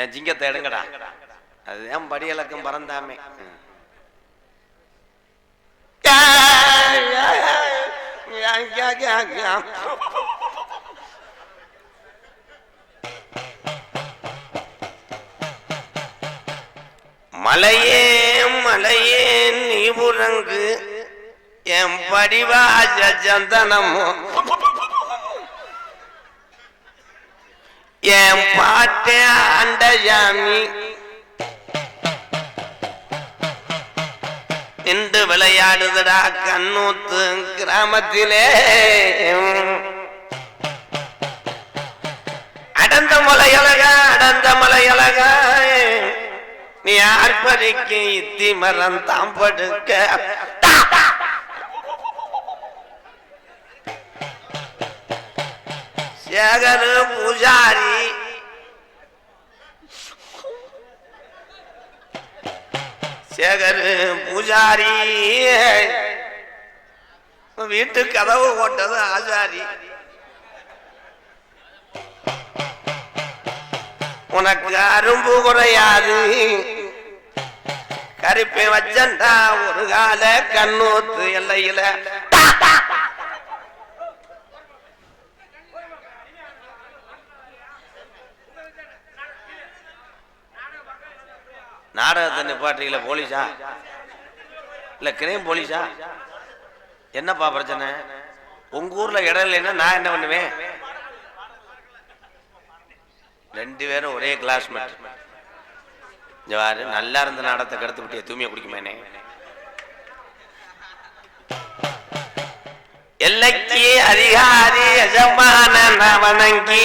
என் ஜிங்கத்தை எடுங்கடா. அதுதான் படியலக்கம் பறந்தாமே. மலையே மலையே நீ உறங்கு. என் படிவாஜ சந்தனமோ? என் பாட்டே ஆண்டஜாமி நின்று விளையாடுதடா கண்ணூத்து கிராமத்திலே. அடந்த மலையழகா அடந்த மலையழகா. நீ ஆர்ப்பரிக்கு இத்தி மரம் தாம் சேகரு பூஜாரி. சேகர் பூஜாரி. வீட்டு கதவு போட்டது ஆசாரி. உனக்கு அரும்பு குறையாது. கருப்பை வச்சண்டா ஒரு கால கண்ணூத்து எல்லையில. நாடகத்தை நிப்பாட்டுறீங்களா போலீஸா? இல்ல கிரைம் போலீஸா? என்னப்பா பிரச்சனை? உங்க ஊர்ல இடம் இல்லைன்னா நான் என்ன பண்ணுவேன்? ரெண்டு பேரும் ஒரே கிளாஸ்மேட் இங்க நல்லா இருந்த நாடகத்தை கடுத்து விட்டிய தூமியை குடிக்குமேனே எல்லைக்கு அதிகாரி எஜமான வணங்கி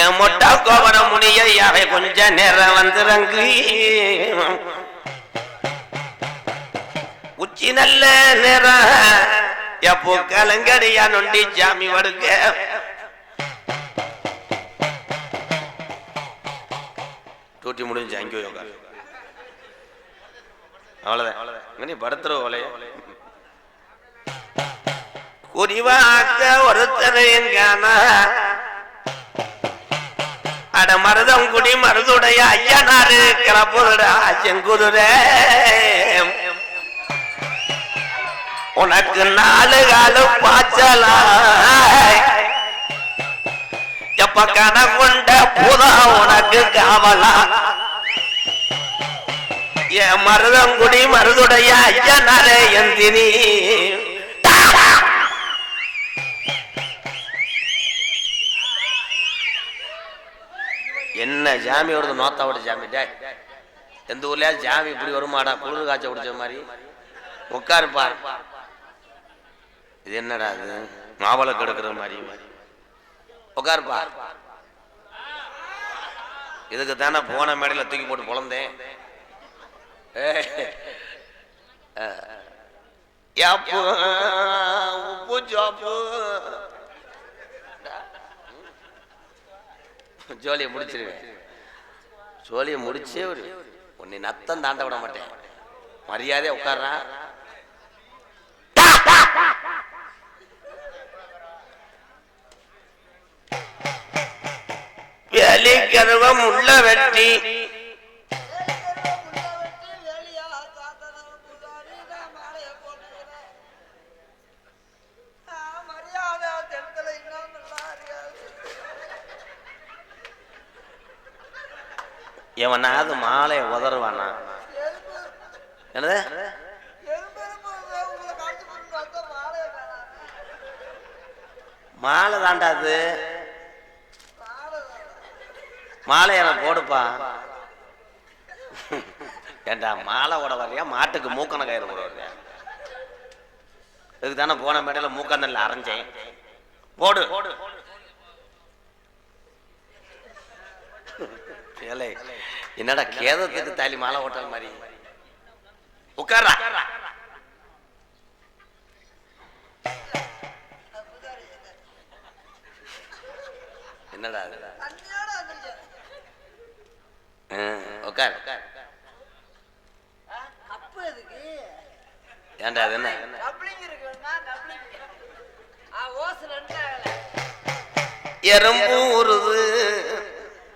என் மொட்டா கோவர முனிய யாவை கொஞ்ச நேரம் வந்துறங்கு. உச்சி நல்ல நேரம். எப்போ கலங்கடியா நொண்டி ஜாமி வருக டூட்டி முடிஞ்சு அங்கே யோகா. அவ்வளவுதான். நீ படுத்துற ஓலைய. குறிவாக்க ஒருத்தரையும் காணா. அட மருதம் குடி மருதுடைய ஐயனாரு கிளப்புதுடா செங்குதுரே உனக்கு நாலு காலு பாய்ச்சலா. எப்ப கனகுண்ட புதா உனக்கு காவலா? என் மருதங்குடி மருதுடைய ஐயனாரே எந்தினி. ஜாமி வருது நோத்தா விட ஜாமி? டே எந்த ஊர்லயா ஜாமி இப்படி வருமாடா குளிர் காய்ச்ச குடிச்ச மாதிரி? உட்காருப்பா இது என்னடா இது? மாவளை கெடுக்கிற மாதிரி. உட்காருப்பா. இதுக்கு தானே போன மேடையில் தூக்கி போட்டு பொழந்தேன் உப்பு ஜாப்பு. ஜோலியை முடிச்சிருவேன். சோழியை முடிச்சே ஒரு உன்னை நத்தம் தாண்ட விட மாட்டேன். மரியாதையா உட்கார்றா. வேலிக்கருவம் உள்ள வெட்டி எவனாவது மாலையை உதறுவானா? என்னது? மாலை தாண்டா அது. மாலை எனக்கு போடுப்பா. ஏண்டா மாலை ஓட வரையா மாட்டுக்கு மூக்கண கயிறு போட வரையா இதுக்கு தானே போன மேடையில மூக்கண்ணல்ல அரைஞ்சேன். போடு. ஏலே என்னடா கேதத்துக்கு தாலி மாலை ஓட்டல் மாதிரி? உட்கார்றா. என்னடா உட்கார். ஏன்டா அது என்ன? ரெண்டு எறும்பு ஊறுது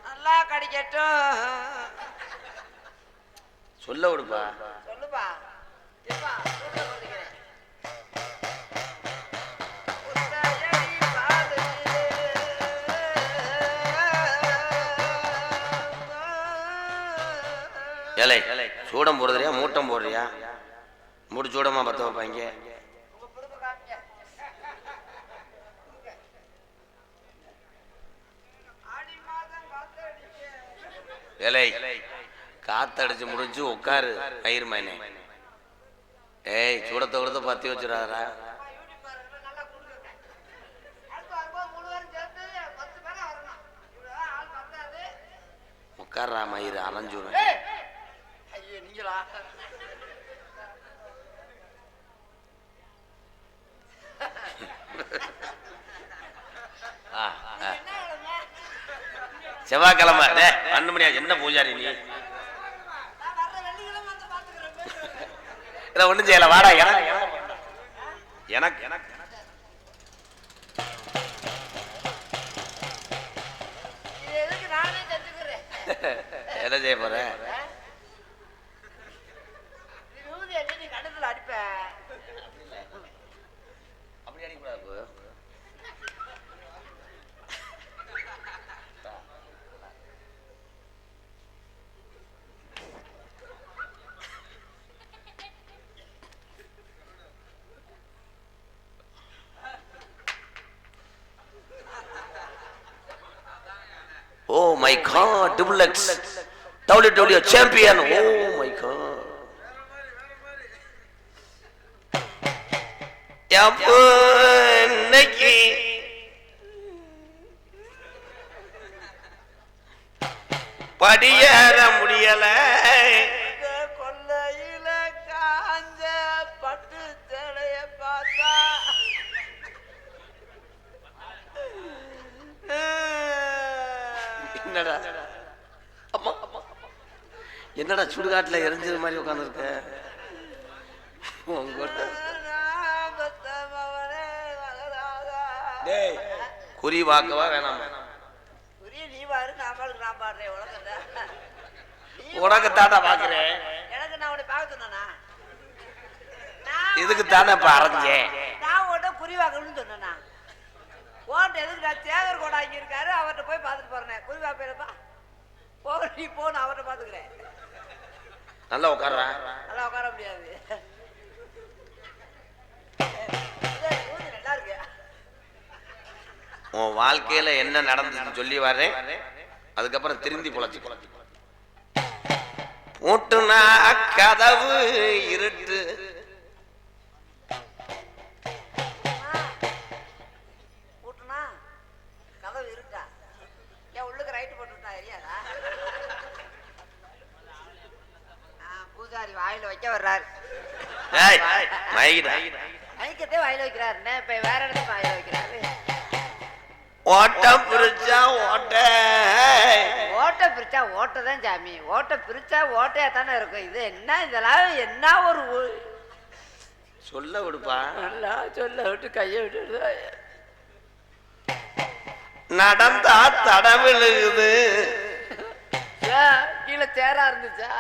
நல்லா கிடைக்கட்டும். சொல்ல விடுப்பா. சொல்லுப்பா. ஏலை சூடம் போடுறியா மூட்டம் போடுறியா? மூடு சூடமா பத்த வைப்பாங்க. ஏலை காத்தடிச்சு முடிஞ்சு உட்காரு. பயிர் மயனே ஏய் சூடத்தை கொடுத்து பத்தி வச்சிடாதா அம்மா, யூடியூப் பாருங்க, நல்லா கொடுக்குங்க. அடுத்து வரும்போது மூணு பேரும் சேர்த்து பத்து பேரா வரணும். இவ்வளவு ஆள் பத்தாது. உட்கார்றா மயிர் அரைஞ்சுடும் ஏய், ஐயோ, நீங்களா ஆ, ஆ. என்ன கிழமை? செவ்வாய்க்கிழமை டே பண்ண முடியாது என்ன பூஜாரி நீ நான் வர்ற வெள்ளிக்கிழமை வந்து பார்த்துக்கிறேன். இதை ஒண்ணும் செய்யல வாடா எனக்கு எனக்கு. எனக்கு என்ன செய்ய போற நீ ஊதி அடி, நீ கழுத்துல அடிப்ப அப்படி அடிக்கூடாது ஓ my god triple X W W champion oh my god இன்னைக்கு படியேற என்னடா சுடுகாட்டுல எரிஞ்சது மாதிரி உட்காந்துருக்க. குறி வாக்கவா வேணாமா. புரிய நீ பாரு நான் பாரு நான் பாடுறேன் உலகத்தை நீ உனக்கு தாண்டா பாக்குறேன். எனக்கு நான் உன்னை பார்க்க சொன்னேனா? நான் இதுக்கு தானே இப்ப அரைஞ்சேன் நான் உன்ட்ட குறி வாக்கணும்னு சொன்னேனா? ஓட்ட எதுக்கு நான் சேகர் கூட இங்க இருக்காரு அவர்கிட்ட போய் பார்த்துட்டு போறேன். குறி வாப்பேலப்பா போ நீ போ நான் அவர்கிட்ட பார்த்துக்கிறேன். நல்லா உட்கார்றா. நல்லா உட்கார முடியாது. உன் வாழ்க்கையில என்ன நடந்ததுன்னு சொல்லி வரேன் அதுக்கப்புறம் திருந்தி பொழைச்சு பூட்டுனா கதவு இருட்டு. வைக்க வர்றாரு. வாயில இப்ப வேற இடத்துல வாயில வைக்கிறாரு. ஓட்டம் பிரிச்சா ஓட்ட. ஓட்டை பிரிச்சா ஓட்டை தான் சாமி. ஓட்டை பிரிச்சா ஓட்டையா தானே இருக்கும். இது என்ன இதெல்லாம் என்ன ஒரு சொல்ல விடுப்பா. நல்லா சொல்ல விட்டு கையை விட்டு நடந்தா தட விழுகுது. கீழே சேரா இருந்துச்சா?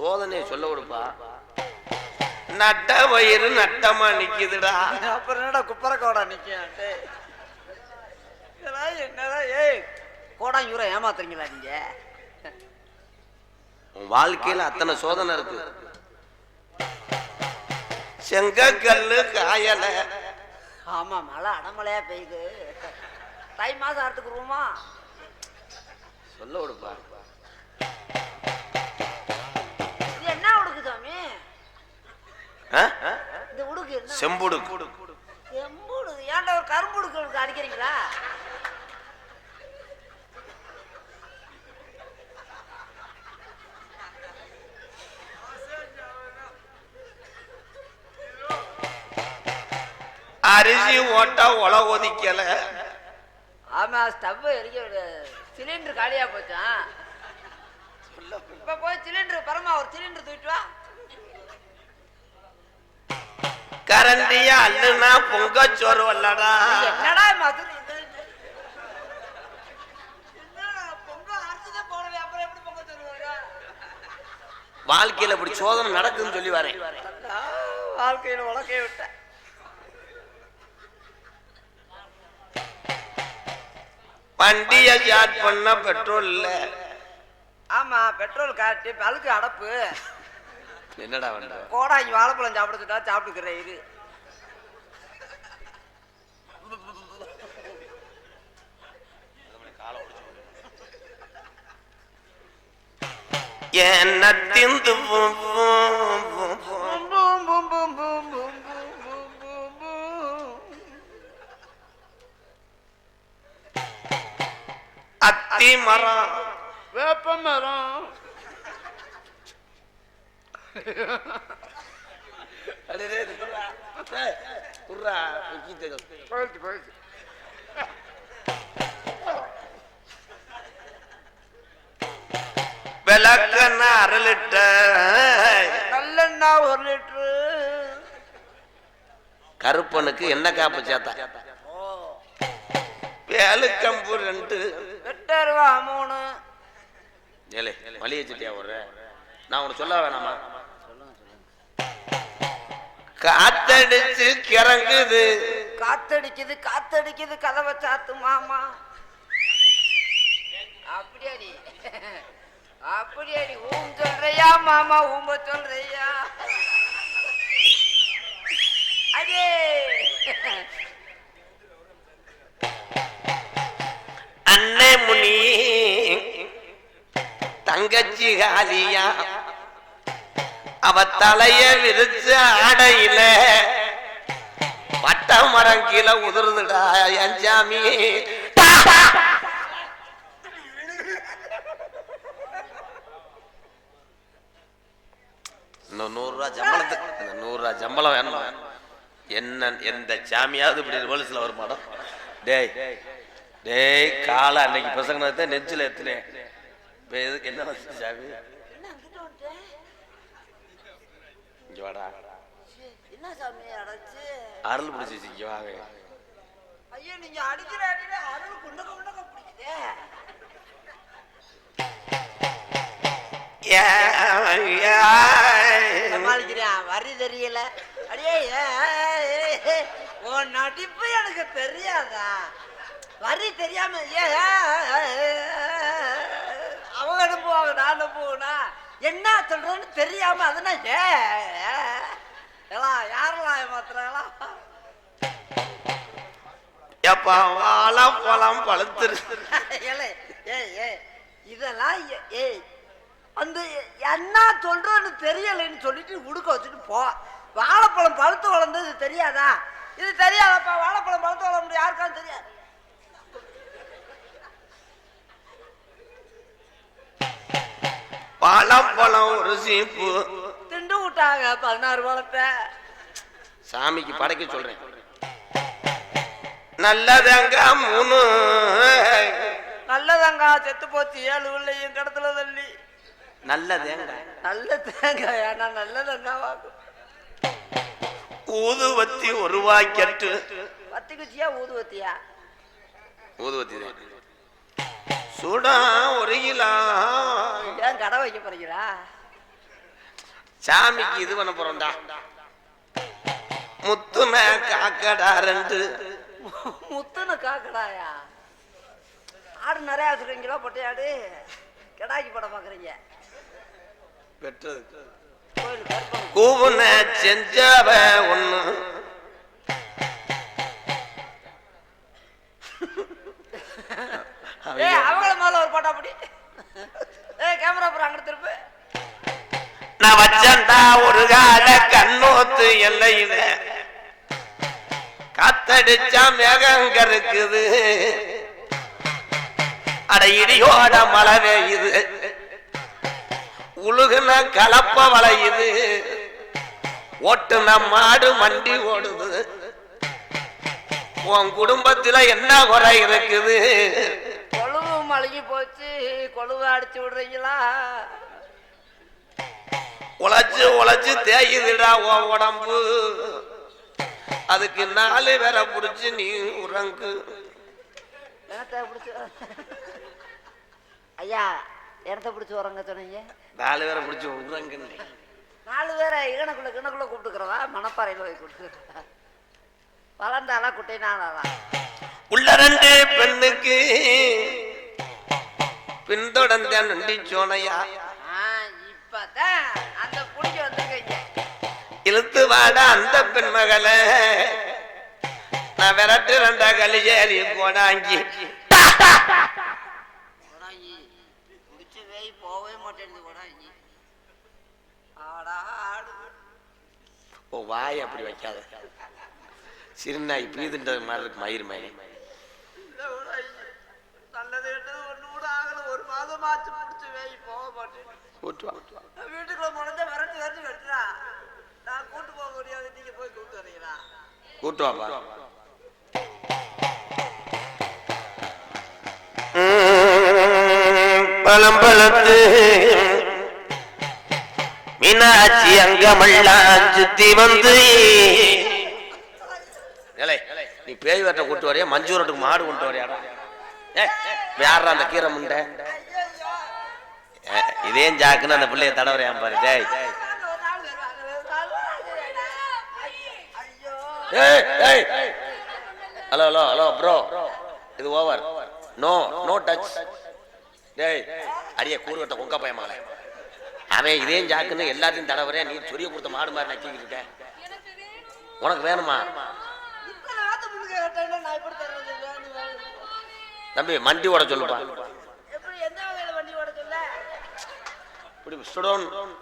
சோதனையை சொல்ல விடுப்பா. நட்ட வயிறு நட்டமா நிக்குதுடா. அப்புறம் என்னடா குப்பரை கோடா. இதெல்லாம் என்னடா? ஏய் கோடா யூரா ஏமாத்துறீங்களா நீங்க? உன் வாழ்க்கையில அத்தனை சோதனை இருக்கு. செங்கக்கல்லு காயல. ஆமா மழை அடமழையா பெய்யுது. தை மாசம் அறுத்துக்குருவோமா சொல்ல விடுப்பா. ஆ? இந்த உடுக்கு என்ன? செம்புடு எம்புடு ஏன்டா ஒரு கரும்பு உடுக்கு அடிக்கிறீங்களா? அரிசி ஓட்ட உல ஒதிக்கல. ஆமா ஸ்டவ் எரிக்க சிலிண்டர் காலியா போச்சான் இப்ப போய் சிலிண்டர் பரமா ஒரு சிலிண்டர் தூக்கிட்டு வா கரண்டியா அல்லுனா பொங்க சோறு வல்லடா என்னடா மதுரை இது? என்னடா, பொங்க அரிசிதான் போடவே, அப்புறம் எப்படி பொங்க தருவாங்க? வாழ்க்கையில இப்படி சோதனை நடக்குதுன்னு சொல்லி வரேன். வாழ்க்கையில உலக்கைய விட்ட வண்டிய ஸ்டார்ட் பண்ண பெட்ரோல் இல்ல ஆமா பெட்ரோல் காட்டி பழுக்கு அடப்பு. என்னடா வேண்ட கோடா இங்க வாழைப்பழம் சாப்பிட சொன்னா சாப்பிட்டுக்கிறேன் இரு என்னத்திந்து அத்தி மரம் வேப்ப மரம் போயிடுச்சு போயிடுச்சு விளக்கண்ண அரை லிட்டர். நல்லெண்ணா ஒரு லிட்டரு. கருப்பனுக்கு என்ன காப்பு சேர்த்தா வேலுக்கம்பு ரெண்டு. எட்டு ரூபா மூணு. ஏலே மளிகை சட்டியா ஒரு? நான் உனக்கு சொல்ல வேணாமா? காத்தடிச்சு கிறங்குது. காத்தடிக்குது காத்தடிக்குது கதவை சாத்து மாமா. அப்படியாடி. அப்படியாடி. ஊம் சொல்றியா மாமா ஊம்ப சொல்றியா அடே. அண்ணே முனி தங்கச்சி காலியா? அவ தலைய விரிச்சு ஆடையில. பட்ட மரம் கீழே உதிர்ந்துடா என் சாமி. இன்னும் நூறு ரூபா சம்பளத்துக்கு இந்த நூறு ரூபா சம்பளம் வேணும்? என்ன எந்த சாமியாவது இப்படி ரிவல்ஸ்ல ஒரு மடம் டேய் டேய் காலை அன்னைக்கு பசங்க தான் நெஞ்சில் எத்துனேன் எதுக்கு என்ன வச்சு சாமி? இங்க வாடா. என்ன சாமி அடைச்சு? அருள் பிடிச்சி இங்க வாங்க. ஐயோ நீங்க அடிக்கிற அடியில அருள் குண்டக்க குண்டக்க பிடிக்குதே. சமாளிக்கிறேன் வரி தெரியல. அடியே உன் நடிப்பு எனக்கு தெரியாதா? வரி தெரியாம ஏ, அவங்க அனுப்புவாங்க நான் அனுப்புவேனா என்ன சொல்றேன்னு தெரியாம அதனா ஏ ஏ, எல்லாம் யாரெல்லாம் ஏமாத்துறாங்களா? எப்பா வாழம் பழம் பழுத்துரு. ஏலே, ஏய், ஏய், இதெல்லாம் ஏ- ஏய் அந்த என்ன சொல்றோன்னு தெரியலைன்னு சொல்லிட்டு உடுக்க வச்சுட்டு போ. வாழைப்பழம் பழுத்து வளர்ந்தது தெரியாதா? இது தெரியாதப்பா வாழைப்பழம் பழுத்து வளர முடியும் யாருக்காவது தெரியாது. பழம் ஒரு சீப்பு திண்டு விட்டாங்க பதினாறு பழத்தை. சாமிக்கு படைக்க சொல்றேன். நல்லதங்க மூணு. நல்ல தேங்காய் செத்து போச்சு ஏழு உள்ளையும் கடத்துல தள்ளி. நல்ல தேங்காய் நல்ல தேங்காய் ஏன்னா நல்ல தேங்காய் வாங்கும் ஊதுவத்தி ஒரு வாய்க்கட்டு பத்தி குச்சியா ஊதுவத்தியா ஊதுவத்தி தான். சுடா ஒரு கிலோ. ஏன் கடை வைக்க போறீங்களா? சாமிக்கு இது பண்ண போறோம்டா. முத்துன காக்கடா ரெண்டு. முத்துன காக்கடாயா? ஆடு நிறைய வச்சுருக்கீங்களா பொட்டையாடு? கிடாக்கி படம் பார்க்குறீங்க கோயில் கற்பனை கூவுன செஞ்சவ ஒண்ணு. ஏ அவங்கள மேல ஒரு பாட்டா அப்படி ஏ கேமரா அப்புறம் அங்கிட்டு திருப்பு. நான் வச்சண்டா ஒரு கால கண்ணோத்து எல்லையில. காத்தடிச்சா மேகங்க இருக்குது அட இடியோட மழை பெய்யுது. உழுகுன கலப்ப வளையுது. ஓட்டுன மாடு மண்டி ஓடுது. உன் குடும்பத்துல என்ன குறை இருக்குது? மழுகி போச்சு கொழுவு அடிச்சு விடுறீங்களா? உழைச்சு உழைச்சு தேயுதுடா உன் உடம்பு. அதுக்கு நாலு பேரை புடிச்சு நீ உறங்கு. ஐயா இடத்த பிடிச்சி உறங்க சொன்னீங்க. நாலு பேரை புடிச்சு உறங்குன்னு. நாலு பேரை இகனக்குள்ள கிணக்குள்ள கூப்பிட்டுக்கிறவா மணப்பாறையில் போய் கூப்பிட்டுக்கிறவா வளர்ந்தாளா குட்டைனாளா உள்ள ரெண்டு பெண்ணுக்கு பின்தொடர்ந்த நொண்டி சோனையா. இழுத்து வாட அந்த பெண் மகளை நான் விரட்டு ரெண்டா கலிஜேரி ஆடு ஓ வாய் அப்படி வைக்காத. சிறுநாய் பீதுன்றது மாதிரி இருக்கு மயிர் மயிர் நல்லது கூட ஆகல ஒரு மாதம் ஆச்சு பிடிச்சி வேய் போக மாட்டேன். கூட்டுவா. வீட்டுக்குள்ள முளைஞ்ச விரட்டி விரட்டி வெட்டுறா. நான் கூட்டு போக முடியாது. நீங்க போய் கூட்டு வரீங்களா? கூட்டுவாப்பா. பழம் பழத்து மீனாட்சி அங்கமெல்லாம் சுத்தி வந்து ஏலே, நீ பேய் வெட்ட கூட்டு வரையா? மஞ்சூரட்டுக்கு மாடு கொண்டு வரையாடா? யாரா அந்த கீரை முண்டை? இதே ஜாக்குன்னு அந்த பிள்ளைய தடவரையான் பாரு டேய். ஏய் ஹலோ ஹலோ ஹலோ ப்ரோ இது ஓவர் நோ நோ டச் டேய் அரிய கூறுவட்ட கொங்க பயமால. அவன் இதே ஜாக்குன்னு எல்லாத்தையும் தடவரே நீ சொரிய கொடுத்த மாடு மாதிரி நக்கிக்கிட்டு இருக்க. உனக்கு வேணுமா? தம்பி மண்டி ஓட சொல்லுப்பா. இப்படி சுடோன் ஓடு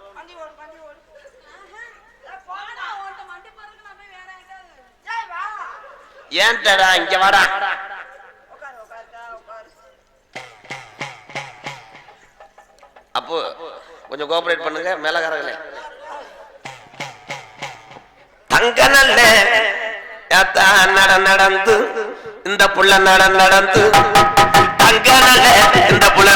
ஏன்டா இங்க வாடா. அப்போ கொஞ்சம் கோஆபரேட் பண்ணுங்க மேலகாரங்களே. தங்க நல்ல நடந்து. இந்த புள்ள நட நடந்து தங்க நல்ல இந்த புள்ள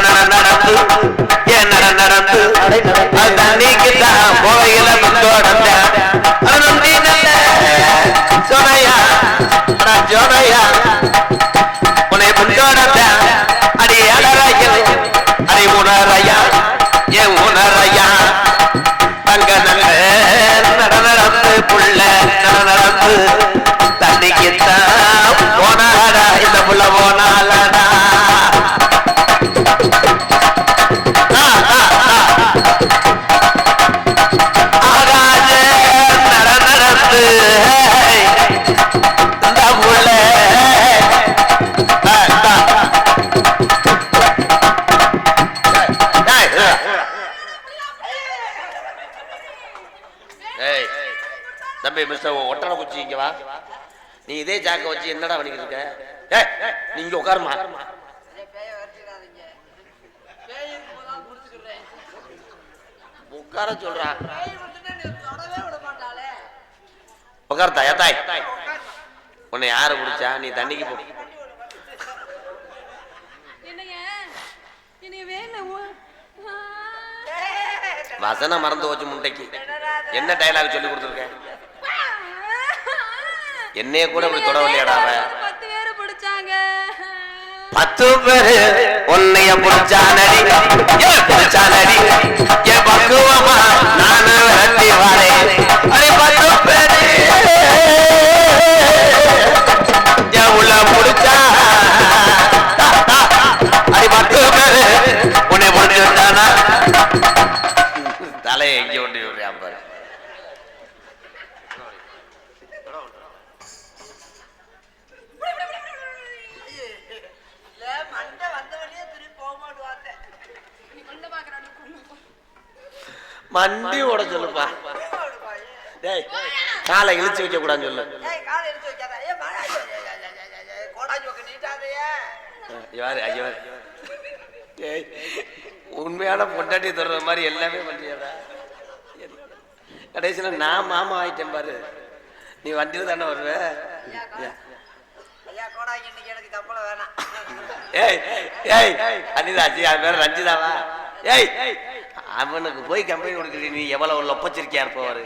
தம்பி மிஸ்டர் ஒட்டனை குச்சி இங்க வா. நீ இதே ஜாக்க வச்சு என்னடா பண்ணிக்கிட்டு இருக்க? ஏய் நீ இங்க உட்காருமா. உட்கார சொல்றா. உட்கார் தாயா தாய். உன்னை யாரு குடிச்சா நீ தண்ணிக்கு போ. வசனம் மறந்து வச்சு முட்டைக்கு. என்ன டைலாக் சொல்லி கொடுத்துருக்க? என்னைய கூட இப்படி தொடவில்லையாடா அவன்? பத்து பேரை பிடிச்சாங்க. பத்து பேரு உன்னைய புடிச்சானடி. ஏன் புடிச்சானடி? என் பக்குவமா? நானு கடைசியில் நான் மாமா ஆயிட்டேன் பாரு. நீ வண்டியில் தானே வருவ? ஏய் ஏய் அனிதாச்சி அது பேர் ரஞ்சிதாவா? ஏய் அவனுக்கு போய் கம்பெனி கொடுக்குறீ நீ எவ்வளவு லொப்பச்சிருக்கியா இருப்பவர்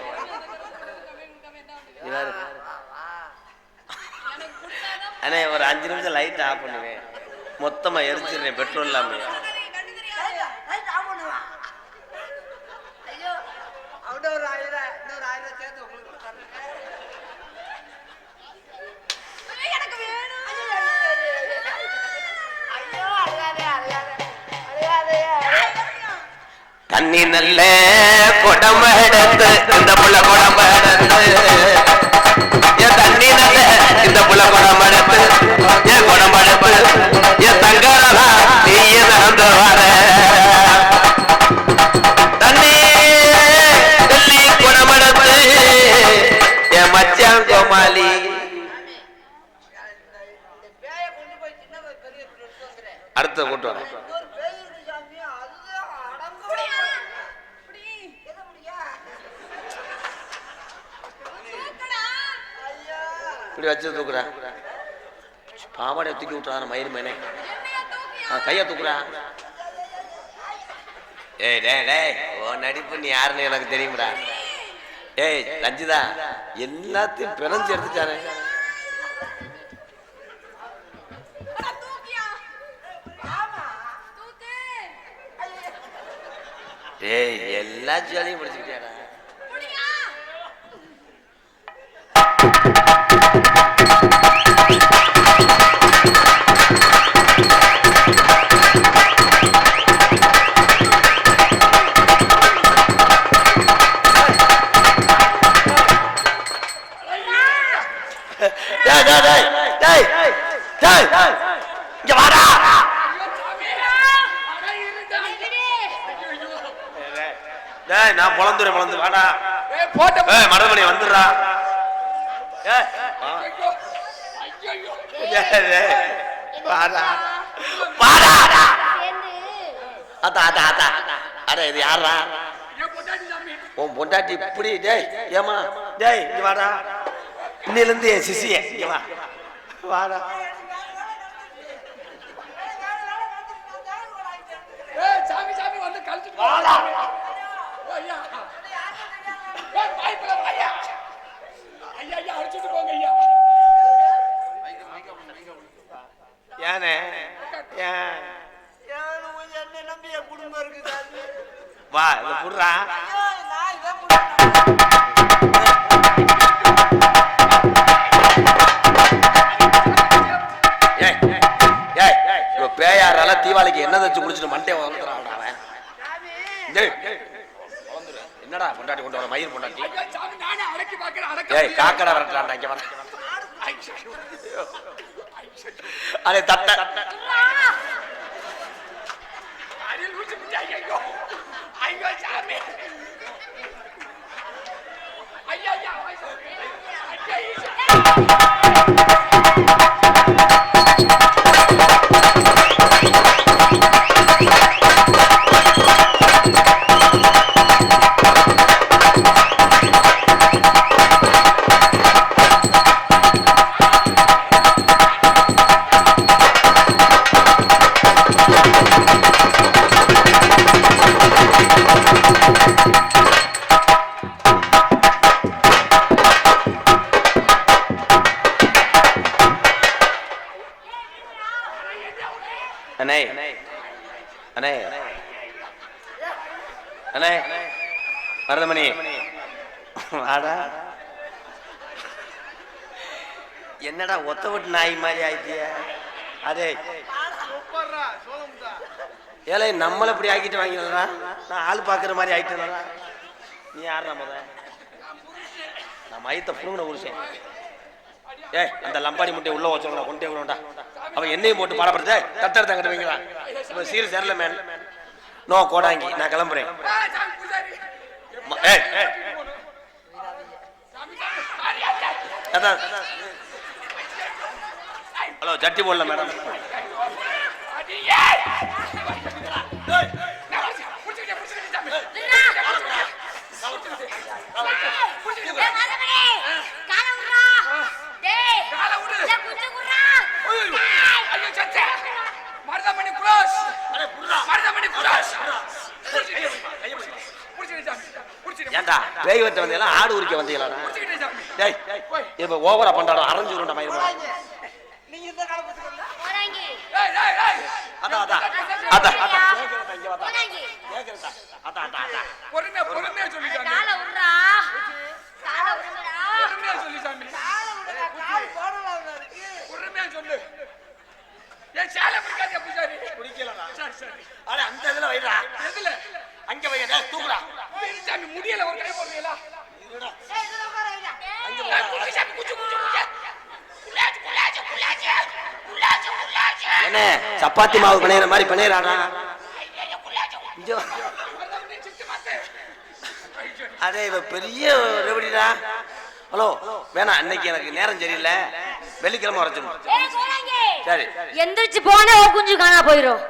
இவரு அண்ணே ஒரு அஞ்சு நிமிஷம் லைட் ஆஃப் பண்ணுவேன். மொத்தமா எரிச்சிடுறேன் பெட்ரோல் இல்லாம தண்ணி நல்ல குடம் எடுத்து இந்த புள்ள குடம் எடுத்து என் தண்ணி நல்ல இந்த புள்ள குடம் எடுத்து என் குடம் எடுத்து என் தங்கரா பாவாடை தூக்கி விட்டுறான் ஆ, கைய தூக்குறா ஏய் டே டேய் உன் நடிப்பு நீ யாருன்னு எனக்கு தெரியும்டா. ஏய் ரஞ்சிதா எல்லாத்தையும் பிணைஞ்சு எடுத்துட்டானே. ஏய் எல்லா ஜாலியும் முடிச்சுக்கிட்டியாடா. இங்க வாடா. டேய் நான் பொளந்துறேன் பொளந்து வாடா. ஏய் மடமணி வந்துடுறா. ஏய். வா. ஏய், ஏய், வாடா. வாடா. அத்தா அத்தா அத்தா. அட இது யாரா உன் பொண்டாட்டி இப்படி டேய் ஏமா டேய் இங்க வாடா. இன்னில இருந்து என் சிசிய இங்க வா. வாடா சாமி சாமி போடா ஐயா. ஏய், வாய்ப்புல ஐயா ஐயா ஐயா அடிச்சுட்டு போங்க ஐயா. ஏனே? ஏன்? ஏனும் என்ன நம்பி என் குடும்பம் இருக்கு சாமி வா இத புடுறா. ஐயோ நான் இதை புடுறேன். ஏய் ஏய் இவ பேயாரால தீபாவளிக்கு என்ன தச்சு குடிச்சிட்டு மண்டைய வளர்த்துறான் அவன் சாமி டேய் வளர்ந்துரு. என்னடா பொண்டாட்டி கொண்டு வர மயிர் அடக்க ஏய் காக்கடா வரட்டான்டா இங்க வர அடே தட்ட. ஐயோ ஐயோ. ஐயா ஐயா. அண்ணே மருதமணி வாடா. என்னடா ஒத்த விட்டு நாய் மாதிரி ஆயிட்டிய? அதே ஏழை நம்மள இப்படி ஆக்கிட்டு வாங்கிடா நான் ஆள் பாக்குற மாதிரி ஆயிட்டேன்டா. நீ யார் நம்ம நான் மயத்தை புடுங்கின உருசேன் ஏய் அந்த லம்பாடி முட்டையை உள்ள வச்சவங்கள கொண்டே விடும்டா அவன் என்னையும் போட்டு பாடப்படுத்த. தட்டெடுத்து அங்கிட்டு வைங்களா? இவன் சீர் சேரல மேன். நோ கோடாங்கி நான் கிளம்புறேன். அதான். ஹலோ ஜட்டி போடல மேடம். பேய் வட்ட வந்தீங்களா ஆடு உரிக்க வந்தீங்களா டேய் இப்ப ஓவரா பண்றாடா? அரைஞ்சு உருண்ட மயிர் அதான் அதான். அதான் பொறுமையா பொறுமையா சொல்லி பொறுமையா சொல்லி சாமி. பொறுமையா சொல்லு. ஏன் சேலை பிடிக்காது பூசாரி? பிடிக்கலடா. சரி சரி. அட அந்த இதுல வைடா. எதுல? அங்க வைடா தூக்குடா. சரி, சாமி முடியல ஒரு கை குள்ளாச்சு என்ன சப்பாத்தி மாவு பிணையிற மாதிரி பிணையிறாடா. அதே இவ பெரிய ரெவடிடா ஹலோ வேணாம் அன்னைக்கு எனக்கு நேரம் சரியில்லை. வெள்ளிக்கிழமை போனாங்க. சரி. எந்திரிச்சு போனே குஞ்சு காணா போயிரும்.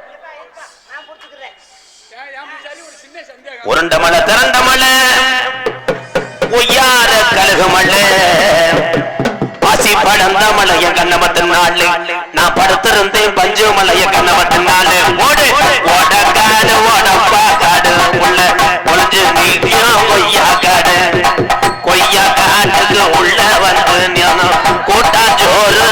உருண்டமல திரண்டமல. பொய்யாத மலை பசி படந்தமலைய கண்ணமத்தன் நாள். நான் படுத்திருந்தேன் பஞ்சுமலைய கண்ணமத்தன் நாள். ஓடு ஓடக்காடு ஓடப்பா காடு உள்ள ஒளிஞ்சு நீட்டியும் கொய்யா காடு கொய்யா காட்டுக்கு உள்ள வந்து ஞானம் கூட்டாஞ்சோறு